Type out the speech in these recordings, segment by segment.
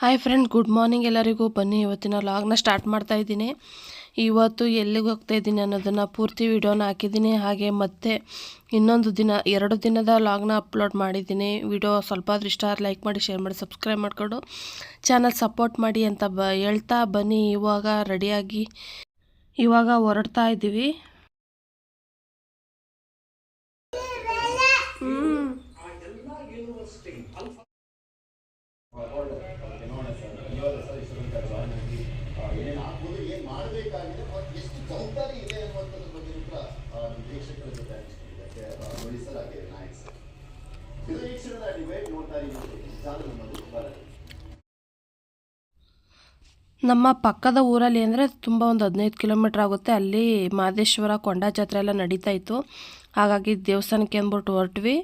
Hi friend good morning ಎಲ್ಲರಿಗೂ. ಬನ್ನಿ, ಇವತ್ತಿನ ಲಾಗ್ನ ಸ್ಟಾರ್ಟ್ ಮಾಡ್ತಾ ಇದ್ದೀನಿ. ಇವತ್ತು ಎಲ್ಲಿಗೆ ಹೋಗ್ತಾ ಇದ್ದೀನಿ ಅನ್ನೋದನ್ನು ಪೂರ್ತಿ ವಿಡಿಯೋನ ಹಾಕಿದ್ದೀನಿ. ಹಾಗೆ ಮತ್ತೆ ಇನ್ನೊಂದು ದಿನ, ಎರಡು ದಿನದ ಲಾಗ್ನ ಅಪ್ಲೋಡ್ ಮಾಡಿದ್ದೀನಿ. ವಿಡಿಯೋ ಸ್ವಲ್ಪ ಆದ್ರೂ ಇಷ್ಟ ಲೈಕ್ ಮಾಡಿ ಶೇರ್ ಮಾಡಿ ಸಬ್ಸ್ಕ್ರೈಬ್ ಮಾಡಿಕೊಂಡು ಚಾನಲ್ ಸಪೋರ್ಟ್ ಮಾಡಿ ಅಂತ ಬ ಹೇಳ್ತಾ ಬನ್ನಿ. ಇವಾಗ ರೆಡಿಯಾಗಿ ಇವಾಗ ಹೊರಡ್ತಾ ಇದ್ದೀವಿ ನಮ್ಮ ಪಕ್ಕದ ಊರಲ್ಲಿ ಅಂದರೆ ತುಂಬ ಒಂದು ಹದಿನೈದು ಕಿಲೋಮೀಟ್ರ್ ಆಗುತ್ತೆ. ಅಲ್ಲಿ ಮಹದೇಶ್ವರ ಕೊಂಡ ಜಾತ್ರೆ ಎಲ್ಲ ನಡೀತಾ ಇತ್ತು. ಹಾಗಾಗಿ ದೇವಸ್ಥಾನಕ್ಕೆ ಅಂದ್ಬಿಟ್ಟು ಹೊರಟ್ವಿ.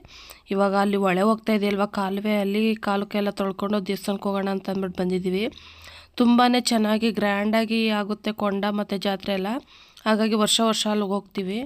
ಇವಾಗ ಅಲ್ಲಿ ಒಳೆ ಹೋಗ್ತಾ ಇದೆಯಲ್ವ ಕಾಲುವೆ, ಅಲ್ಲಿ ಕಾಲಕ್ಕೆಲ್ಲ ತೊಳ್ಕೊಂಡು ದೇವಸ್ಥಾನಕ್ಕೆ ಹೋಗೋಣ ಅಂತ ಅಂದ್ಬಿಟ್ಟು ಬಂದಿದ್ದೀವಿ. ತುಂಬಾ ಚೆನ್ನಾಗಿ ಗ್ರ್ಯಾಂಡಾಗಿ ಆಗುತ್ತೆ ಕೊಂಡ ಮತ್ತು ಜಾತ್ರೆ ಎಲ್ಲ. ಹಾಗಾಗಿ ವರ್ಷ ವರ್ಷ ಅಲ್ಲಿಗೆ ಹೋಗ್ತೀವಿ.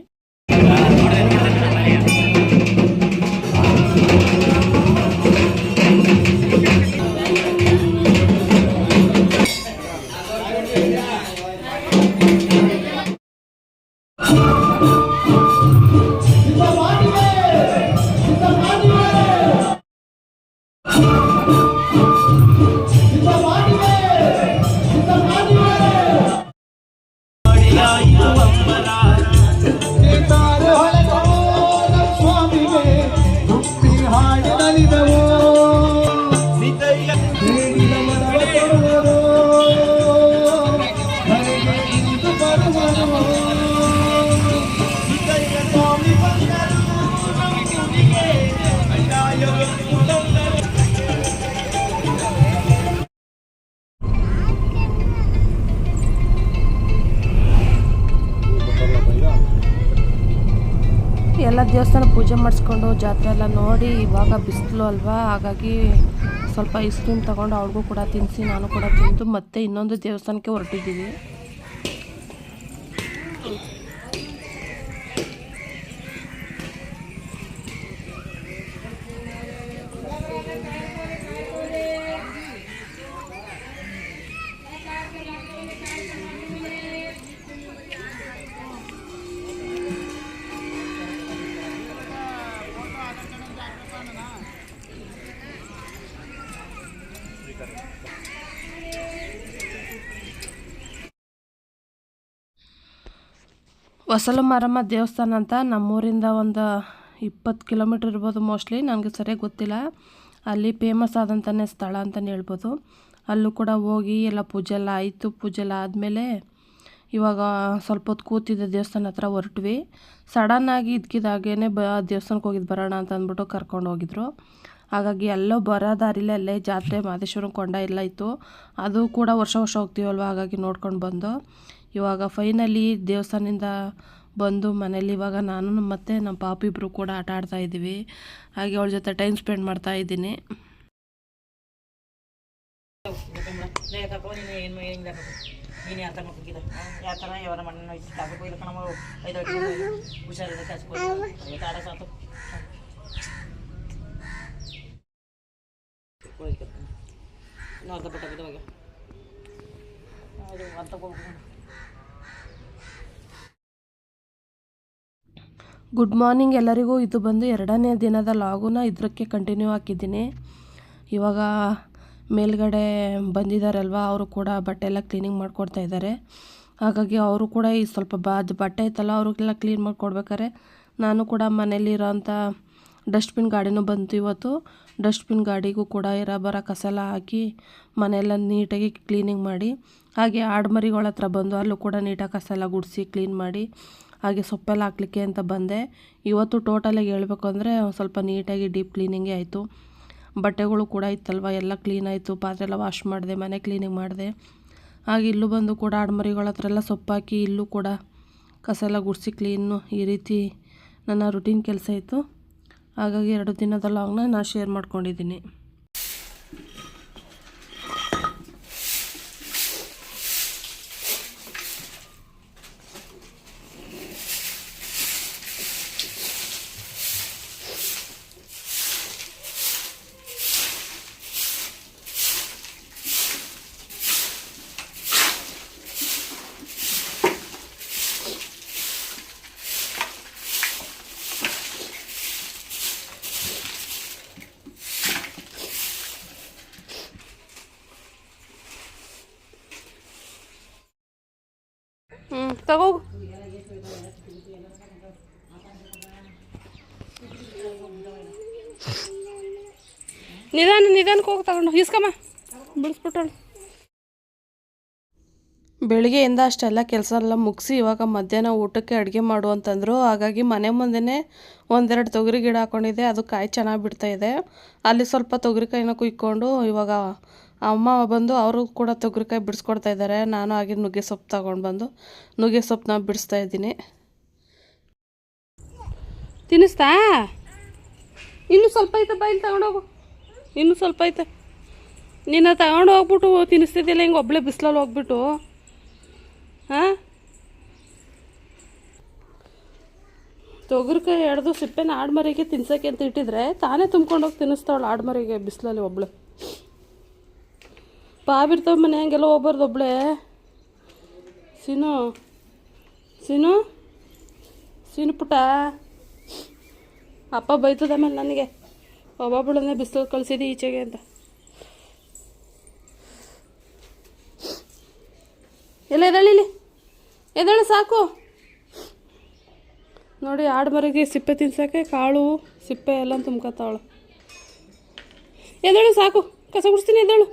ಮಾಡಿಸ್ಕೊಂಡು ಜಾತ್ರೆ ಎಲ್ಲ ನೋಡಿ ಇವಾಗ ಬಿಸಿಲು ಅಲ್ವಾ? ಹಾಗಾಗಿ ಸ್ವಲ್ಪ ಐಸ್ ಕ್ರೀಮ್ ತೊಗೊಂಡು ಅವ್ರಿಗೂ ಕೂಡ ತಿನ್ನಿಸಿ ನಾನು ಕೂಡ ತಿಂದು ಮತ್ತೆ ಇನ್ನೊಂದು ದೇವಸ್ಥಾನಕ್ಕೆ ಹೊರಟಿದ್ದೀವಿ. ಹೊಸಲು ಮಾರಮ್ಮ ದೇವಸ್ಥಾನ ಅಂತ ನಮ್ಮೂರಿಂದ ಒಂದು ಇಪ್ಪತ್ತು ಕಿಲೋಮೀಟ್ರ್ ಇರ್ಬೋದು ಮೋಸ್ಟ್ಲಿ, ನನಗೆ ಸರಿಯಾಗಿ ಗೊತ್ತಿಲ್ಲ. ಅಲ್ಲಿ ಫೇಮಸ್ ಆದಂಥನೇ ಸ್ಥಳ ಅಂತಲೇ ಹೇಳ್ಬೋದು. ಅಲ್ಲೂ ಕೂಡ ಹೋಗಿ ಎಲ್ಲ ಪೂಜೆ ಎಲ್ಲ ಆಯಿತು. ಪೂಜೆ ಎಲ್ಲ ಆದಮೇಲೆ ಇವಾಗ ಸ್ವಲ್ಪ ಹೊತ್ತು ಕೂತಿದ್ದ ದೇವಸ್ಥಾನ ಹತ್ರ ಹೊರಟ್ವಿ. ಸಡನ್ನಾಗಿ ಇದ್ಕಿದಾಗೇ ಬ ದೇವಸ್ಥಾನಕ್ಕೆ ಹೋಗಿದ್ದು ಬರೋಣ ಅಂತ ಅಂದ್ಬಿಟ್ಟು ಕರ್ಕೊಂಡು ಹೋಗಿದ್ರು. ಹಾಗಾಗಿ ಎಲ್ಲೋ ಬರೋ ದಾರಿಲೇ ಅಲ್ಲೇ ಜಾತ್ರೆ ಮಾದೇಶ್ವರನ ಕೊಂಡ ಎಲ್ಲ ಇತ್ತು. ಅದು ಕೂಡ ವರ್ಷ ವರ್ಷ ಹೋಗ್ತೀವಲ್ವ? ಹಾಗಾಗಿ ನೋಡ್ಕೊಂಡು ಬಂದು. ಇವಾಗ ಫೈನಲಿ ದೇವಸ್ಥಾನದಿಂದ ಬಂದು ಮನೇಲಿ ಇವಾಗ ನಾನು ಮತ್ತು ನಮ್ಮ ಪಾಪ ಇಬ್ಬರು ಕೂಡ ಆಟ ಆಡ್ತಾ ಇದ್ದೀವಿ. ಹಾಗೆ ಅವಳ ಜೊತೆ ಟೈಮ್ ಸ್ಪೆಂಡ್ ಮಾಡ್ತಾ ಇದ್ದೀನಿ. ಯಾವ ಥರ ಯಾವ ಥರ ಐದು ಹುಷಾರಿಲ್ಲ ಹೋಗಿ. ಅರ್ಧ ಗುಡ್ ಮಾರ್ನಿಂಗ್ ಎಲ್ಲರಿಗೂ. ಇದು ಬಂದು ಎರಡನೇ ದಿನದ ಲಾಗುನ ಇದಕ್ಕೆ ಕಂಟಿನ್ಯೂ ಹಾಕಿದ್ದೀನಿ. ಇವಾಗ ಮೇಲ್ಗಡೆ ಬಂದಿದ್ದಾರಲ್ವ ಅವರು ಕೂಡ ಬಟ್ಟೆ ಎಲ್ಲ ಕ್ಲೀನಿಂಗ್ ಮಾಡಿಕೊಡ್ತಾ ಇದ್ದಾರೆ ಹಾಗಾಗಿ ಅವರು ಕೂಡ ಈ ಸ್ವಲ್ಪ ಬಾ, ಅದು ಬಟ್ಟೆ ಇತ್ತಲ್ಲ ಅವ್ರಿಗೆಲ್ಲ ಕ್ಲೀನ್ ಮಾಡಿಕೊಡ್ಬೇಕಾರೆ. ನಾನು ಕೂಡ ಮನೇಲಿರೋಂಥ ಡಸ್ಟ್ಬಿನ್ ಗಾಡಿನೂ ಬಂತು ಇವತ್ತು. ಡಸ್ಟ್ಬಿನ್ ಗಾಡಿಗೂ ಕೂಡ ಇರೋ, ಬರೋ ಕಸ ಎಲ್ಲ ಹಾಕಿ ಮನೆಯೆಲ್ಲ ನೀಟಾಗಿ ಕ್ಲೀನಿಂಗ್ ಮಾಡಿ. ಹಾಗೆ ಆಡ್ಮರಿಗಳ ಹತ್ರ ಬಂದು ಅಲ್ಲೂ ಕೂಡ ನೀಟಾಗಿ ಕಸ ಎಲ್ಲ ಗುಡಿಸಿ ಕ್ಲೀನ್ ಮಾಡಿ. ಹಾಗೆ ಸೊಪ್ಪೆಲ್ಲ ಹಾಕ್ಲಿಕ್ಕೆ ಅಂತ ಬಂದೆ. ಇವತ್ತು ಟೋಟಲಾಗಿ ಹೇಳಬೇಕು ಅಂದರೆ ಸ್ವಲ್ಪ ನೀಟಾಗಿ ಡೀಪ್ ಕ್ಲೀನಿಂಗೇ ಆಯಿತು. ಬಟ್ಟೆಗಳು ಕೂಡ ಇತ್ತಲ್ವ, ಎಲ್ಲ ಕ್ಲೀನ್ ಆಯಿತು. ಪಾತ್ರೆ ಎಲ್ಲ ವಾಶ್ ಮಾಡಿದೆ, ಮನೆ ಕ್ಲೀನಿಂಗ್ ಮಾಡಿದೆ. ಹಾಗೆ ಇಲ್ಲೂ ಬಂದು ಕೂಡ ಆಡ್ಮರಿಗಳ ಹತ್ರ ಎಲ್ಲ ಸೊಪ್ಪಾಕಿ ಇಲ್ಲೂ ಕೂಡ ಕಸ ಎಲ್ಲ ಗುಡಿಸಿ ಕ್ಲೀನು ಈ ರೀತಿ ನನ್ನ ರುಟೀನ್ ಕೆಲಸ ಇತ್ತು. ಹಾಗಾಗಿ ಎರಡು ದಿನದ ಲಾಗ್ನ ನಾನು ಶೇರ್ ಮಾಡ್ಕೊಂಡಿದ್ದೀನಿ. ತಗೋ. ನಿಧಾನ, ನಿಧಾನಕ್ಕೆ ಹೋಗಿ ತಗೊಂಡು. ಇಸ್ಕಮ್ಮ. ಬಿಡಿಸ್ಬಿಟ್ಟಳು ಬೆಳಿಗ್ಗೆಯಿಂದ ಅಷ್ಟೆಲ್ಲ ಕೆಲಸ ಎಲ್ಲ ಮುಗಿಸಿ ಇವಾಗ ಮಧ್ಯಾಹ್ನ ಊಟಕ್ಕೆ ಅಡುಗೆ ಮಾಡು ಅಂತಂದರು. ಹಾಗಾಗಿ ಮನೆ ಮುಂದೆನೇ ಒಂದೆರಡು ತೊಗರಿ ಗಿಡ ಹಾಕ್ಕೊಂಡಿದ್ದೆ ಅದು ಕಾಯಿ ಚೆನ್ನಾಗಿ ಬಿಡ್ತಾ ಇದೆ. ಅಲ್ಲಿ ಸ್ವಲ್ಪ ತೊಗರಿಕಾಯಿನ ಕುಯ್ಕೊಂಡು ಇವಾಗ ಅಮ್ಮ ಬಂದು ಅವರು ಕೂಡ ತೊಗರಿಕಾಯಿ ಬಿಡಿಸ್ಕೊಡ್ತಾ ಇದ್ದಾರೆ. ನಾನು ಹಾಗೆ ನುಗ್ಗೆ ಸೊಪ್ಪು ತಗೊಂಡು ಬಂದು ನುಗ್ಗೆ ಸೊಪ್ಪನ್ನ ಬಿಡಿಸ್ತಾ ಇದ್ದೀನಿ. ತಿನ್ನಿಸ್ತಾ? ಇನ್ನೂ ಸ್ವಲ್ಪ ಐತೆ ಬೈಲಿ ತಗೊಂಡೋಗು ಇನ್ನೂ ಸ್ವಲ್ಪ ಐತೆ. ನಿನ್ನ ತಗೊಂಡು ಹೋಗ್ಬಿಟ್ಟು ತಿನ್ನಿಸ್ತಿದ್ದಿಲ್ಲ ಹಿಂಗೆ ಒಬ್ಳೆ ಬಿಸಿಲಲ್ಲಿ ಹೋಗ್ಬಿಟ್ಟು. ಹಾಂ? ತೊಗರಿಕಾಯಿ ಎಡ್ದು ಸಿಪ್ಪೆನ ಆಡ್ಮರಿಗೆ ತಿನ್ಸೋಕೆ ಅಂತ ಇಟ್ಟಿದ್ರೆ ತಾನೇ ತುಂಬ್ಕೊಂಡೋಗಿ ತಿನ್ನಿಸ್ತಾವಳು ಆಡ್ಮರಿಗೆ, ಬಿಸಿಲಲ್ಲಿ ಒಬ್ಳು. ಪಾವಿರ್ತಾವ ಮನೆ ಹಂಗೆಲ್ಲ ಹೋಗ್ಬಾರ್ದು ಒಬ್ಳೆ ಸೀನು ಸೀನು ಸೀನು ಪುಟ. ಅಪ್ಪ ಬೈತದ ಮೇಲೆ ನನಗೆ. ಒಬ್ಬೊಬ್ಬಳನ್ನೇ ಬಿಸಿಲು ಕಳಿಸಿದಿ ಈಚೆಗೆ ಅಂತ. ಎಲ್ಲ ಎದಳಿಲಿ ಎದಳು ಸಾಕು. ನೋಡಿ ಆಡು ಮರಿಗೆ ಸಿಪ್ಪೆ ತಿನ್ಸೋಕ್ಕೆ ಕಾಳು, ಸಿಪ್ಪೆ ಎಲ್ಲ ತುಂಬ್ಕೊತಾವಳು. ಎದಳು ಸಾಕು. ಕಸ ಗುಡಿಸ್ತೀನಿ ಎದಳು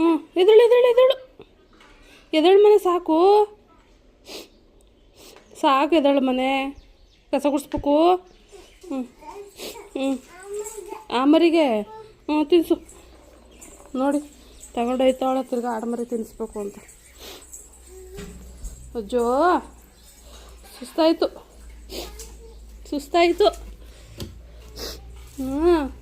ಹ್ಞೂ ಎದಳು ಎದಳು ಎದಳು ಎದಳು ಮನೆ ಸಾಕು. ಸಾಕು ಎದಳು ಮನೆ. ಕಸ ಗುಡಿಸ್ಬೇಕು. ಹ್ಞೂ ಹ್ಞೂ. ಆಮರಿಗೆ. ಹ್ಞೂ, ತಿನ್ಸು. ನೋಡಿ ತಗೊಂಡೋಯ್ತಾವಳ ತಿರ್ಗಾ ಆಡಮರಿ ತಿನ್ನಿಸ್ಬೇಕು ಅಂತ. ಅಜ್ಜೋ, ಸುಸ್ತಾಯಿತು. ಸುಸ್ತಾಯಿತು. ಹ್ಞೂ.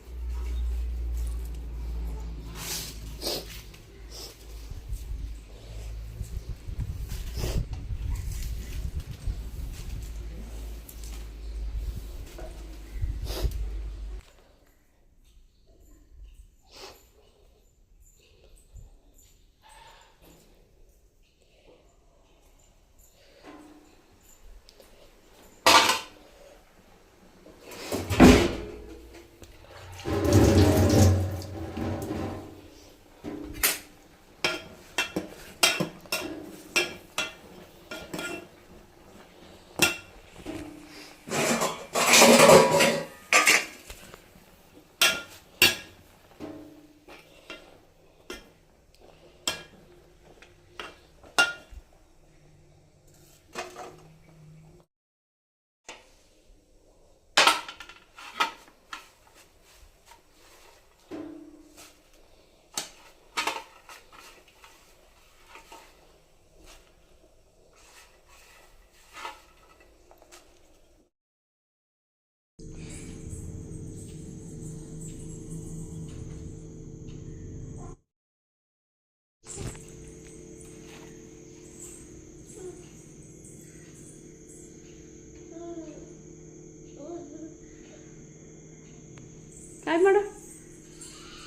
ಹಾಯ್ ಮಾಡು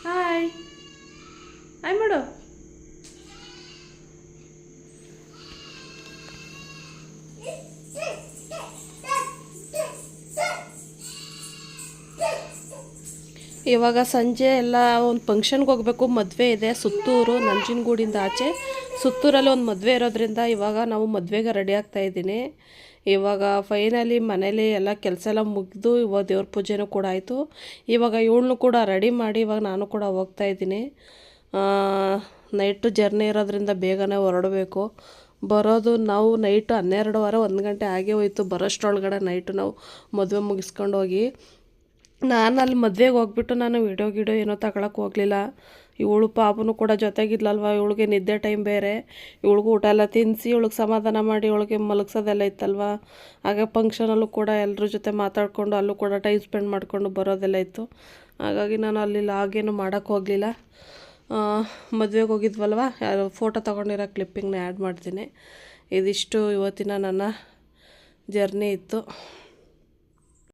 ಹಾಯ್ ಹಾಯ್ ಮಾಡು ಇವಾಗ ಸಂಜೆ ಎಲ್ಲ ಒಂದು ಫಂಕ್ಷನ್ಗೆ ಹೋಗಬೇಕು, ಮದುವೆ ಇದೆ, ಸುತ್ತೂರು, ನಂಜನಗೂಡಿಂದ ಆಚೆ. ಸುತ್ತೂರಲ್ಲಿ ಒಂದು ಮದುವೆ ಇರೋದ್ರಿಂದ ಇವಾಗ ನಾವು ಮದುವೆಗೆ ರೆಡಿ ಆಗ್ತಾ ಇದ್ದೀನಿ. ಇವಾಗ ಫೈನಲಿ ಮನೇಲಿ ಎಲ್ಲ ಕೆಲಸ ಎಲ್ಲ ಮುಗಿದು ಇವಾಗ ದೇವ್ರ ಪೂಜೆನೂ ಕೂಡ ಆಯಿತು. ಇವಾಗ ಇವಳನ್ನೂ ಕೂಡ ರೆಡಿ ಮಾಡಿ ಇವಾಗ ನಾನು ಕೂಡ ಹೋಗ್ತಾ ಇದ್ದೀನಿ. ನೈಟು ಜರ್ನಿ ಇರೋದ್ರಿಂದ ಬೇಗನೆ ಹೊರಡಬೇಕು. ಬರೋದು ನಾವು ನೈಟು ಹನ್ನೆರಡುವರೆ, ಒಂದು ಗಂಟೆ ಆಗೇ ಹೋಯ್ತು. ಬರೋಷ್ಟರೊಳಗಡೆ ನೈಟು ನಾವು ಮದುವೆ ಮುಗಿಸ್ಕೊಂಡು ಹೋಗಿ ನಾನು ಅಲ್ಲಿ ಮದುವೆಗೆ ಹೋಗ್ಬಿಟ್ಟು ನಾನು ವಿಡಿಯೋ ಗಿಡೋ ಏನೋ ತಗೊಳಕ್ಕೆ ಹೋಗಲಿಲ್ಲ. ಇವಳು ಪಾಪನು ಕೂಡ ಜೊತೆಗಿದ್ಲಲ್ವ? ಇವಳಿಗೆ ನಿದ್ದೆ ಟೈಮ್ ಬೇರೆ. ಇವಳಿಗೂ ಊಟ ಎಲ್ಲ ತಿನ್ನಿಸಿ ಇವಳಿಗೆ ಸಮಾಧಾನ ಮಾಡಿ ಇವಳಿಗೆ ಮಲಗಿಸೋದೆಲ್ಲ ಇತ್ತಲ್ವ? ಹಾಗೆ ಫಂಕ್ಷನಲ್ಲೂ ಕೂಡ ಎಲ್ಲರ ಜೊತೆ ಮಾತಾಡಿಕೊಂಡು ಅಲ್ಲೂ ಕೂಡ ಟೈಮ್ ಸ್ಪೆಂಡ್ ಮಾಡಿಕೊಂಡು ಬರೋದೆಲ್ಲ ಇತ್ತು. ಹಾಗಾಗಿ ನಾನು ಅಲ್ಲಿ ಲಾಗೇನು ಮಾಡೋಕ್ಕೆ ಹೋಗಲಿಲ್ಲ. ಮದುವೆಗೆ ಹೋಗಿದ್ವಲ್ವ? ಯಾರು ಫೋಟೋ ತೊಗೊಂಡಿರೋ ಕ್ಲಿಪ್ಪಿಂಗ್ನ ಆ್ಯಡ್ ಮಾಡ್ತೀನಿ. ಇದಿಷ್ಟು ಇವತ್ತಿನ ನನ್ನ ಜರ್ನಿ ಇತ್ತು.